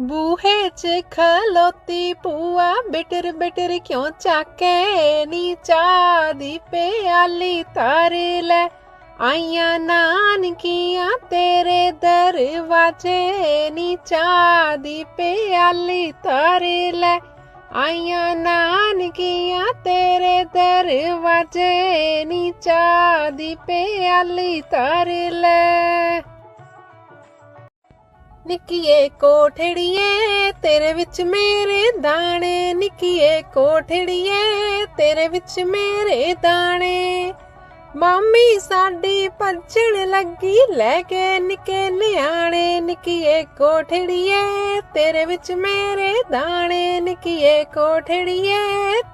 ਬੂਹੇ 'ਚ ਖਲੋਤੀ ਪੂਆ ਬਿਟਰ ਬਿਟਰ ਕਿਉਂ ਚਾਕੇ? ਨੀ ਚਾਹ ਦੀ ਪਿਆਲੀ ਧਰ ਲੈ। ਆਈਆਂ ਨਾਨਕੀਆਂ ਤੇਰੇ ਦਰਵਾਜੇ, ਨੀ ਚਾਹ ਦੀ ਪਿਆਲੀ ਧਰ ਲੈ। ਆਈਆਂ ਨਾਨਕੀਆਂ ਤੇਰੇ ਦਰਵਾਜੇ, ਨੀ ਚਾਹ ਦੀ ਪਿਆਲੀ ਧਰ ਲੈ। ਨਿੱਕੀਏ ਕੋਠੜੀਏ, ਤੇਰੇ ਵਿੱਚ ਮੇਰੇ ਦਾਣੇ। ਨਿੱਕੀਏ ਕੋਠੜੀਏ, ਤੇਰੇ ਵਿੱਚ ਮੇਰੇ ਦਾਣੇ। ਮਾਮੀ ਸਾਡੀ ਪਰਚਣ ਲੱਗੀ, ਲੈ ਕੇ ਨਿੱਕੇ ਨਿਆਣੇ। ਨਿੱਕੀਏ ਕੋਠੜੀਏ, ਤੇਰੇ ਵਿੱਚ ਮੇਰੇ ਦਾਣੇ। ਨਿੱਕੀਏ ਕੋਠੜੀਏ,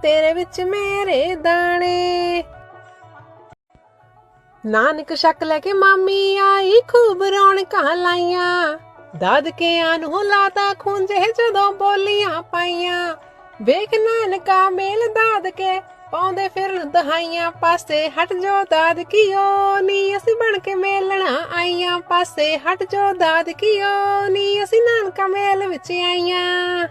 ਤੇਰੇ ਵਿੱਚ ਮੇਰੇ ਦਾਣੇ। ਨਾਨਕ ਸ਼ੱਕ ਲੈ ਕੇ ਮਾਮੀ ਆਈ ਖੂਬ ਰੌਣਕਾਂ ਲਾਈਆਂ। ਦਾਦਕਿਆਂ ਨੂੰ ਲਾਤਾ ਖੁੰਝੇ ਜਦੋਂ ਬੋਲੀਆਂ ਪਾਈਆਂ। ਵੇਖ ਨਾਨਕਾ ਮੇਲ ਦਾਦਕੇ, ਪਾਉਂਦੇ ਫਿਰਨ ਦਹਾਈਆਂ ਪਾਸੇ, ਹਟ ਜੋ ਦਾਦਕੀਓ, ਨੀ ਅਸੀਂ ਬਣ ਕੇ ਮੇਲਣਾ ਆਈਆਂ ਪਾਸੇ, ਹਟ ਜੋ ਦਾਦਕੀਓ, ਨੀ ਅਸੀਂ ਨਾਨਕਾ ਮੇਲ ਵਿੱਚ ਆਈਆਂ।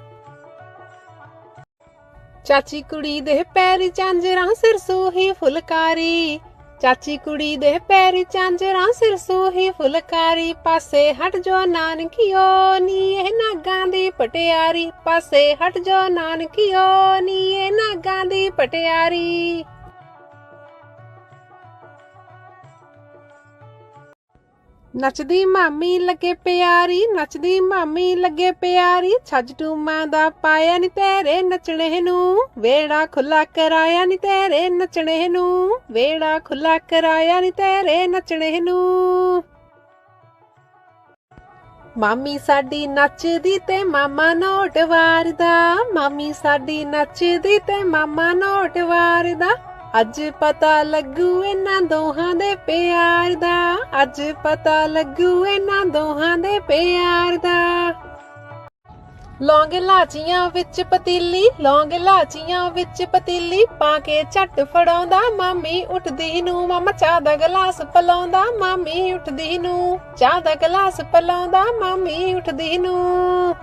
ਚਾਚੀ ਕੁੜੀ ਦੇ ਪੈਰੀ ਚਾਂਜਰਾਂ ਸਿਰ ਸੂਹੀ ਫੁਲਕਾਰੀ ਚਾਚੀ ਕੁੜੀ ਦੇ ਪੈਰੀ ਚਾਂਜਰਾਂ ਸਿਰ ਸੂਹੀ ਫੁਲਕਾਰੀ, ਪਾਸੇ ਹਟ ਜੋ ਨਾਨਕੀਓ ਨੀ, ਇਹ ਨਾਗਾਂ ਦੀ ਪਟਿਆਰੀ, ਪਾਸੇ ਹਟ ਜੋ ਨਾਨਕੀਓ ਨੀ, ਇਹ ਨਾਗਾਂ ਦੀ ਪਟਿਆਰੀ। ਨੱਚਦੀ ਮਾਮੀ ਲੱਗੇ ਪਿਆਰੀ, ਨੱਚਦੀ ਮਾਮੀ ਲੱਗੇ ਪਿਆਰੀ, ਛੱਜ ਟੂਮਾਂ ਦਾ ਪਾਇਆ ਨੀ ਤੇਰੇ ਨੱਚਣੇ ਨੂੰ, ਵੇੜਾ ਖੁੱਲਾ ਕਰਾਇਆ ਨੀ ਤੇਰੇ ਨੱਚਣੇ ਨੂੰ, ਵੇੜਾ ਖੁੱਲਾ ਕਰਾਇਆ ਨੀ ਤੇਰੇ ਨੱਚਣੇ ਨੂੰ। ਮਾਮੀ ਸਾਡੀ ਨੱਚਦੀ ਤੇ ਮਾਮਾ ਨੋਟ ਵਾਰਦਾ, ਮਾਮੀ ਸਾਡੀ ਨੱਚਦੀ ਤੇ ਮਾਮਾ ਨੋਟ ਵਾਰਦਾ ਅੱਜ ਪਤਾ ਲੱਗੂ ਇਹਨਾਂ ਦੋਹਾਂ ਦੇ ਪਿਆਰ ਦਾ। ਅੱਜ ਪਤਾ ਲੱਗੂ ਇਹਨਾਂ ਦੋਹਾਂ ਦੇ ਪਿਆਰ ਦਾ। ਲੌਂਗ ਲਾਚੀਆਂ ਵਿੱਚ ਪਤੀਲੀ, ਲੌਂਗ ਲਾਚੀਆਂ ਵਿੱਚ ਪਤੀਲੀ ਪਾ ਕੇ ਝੱਟ ਫੜਾਉਂਦਾ। ਮਾਮੀ ਉੱਠਦੀ ਨੂੰ, ਮਾਮਾ ਚਾਹ ਦਾ ਗਲਾਸ ਪਲਾਉਂਦਾ। ਮਾਮੀ ਉੱਠਦੀ ਨੂੰ, ਚਾਹ ਦਾ ਗਲਾਸ ਪਲਾਉਂਦਾ। ਮਾਮੀ ਉੱਠਦੀ ਨੂੰ।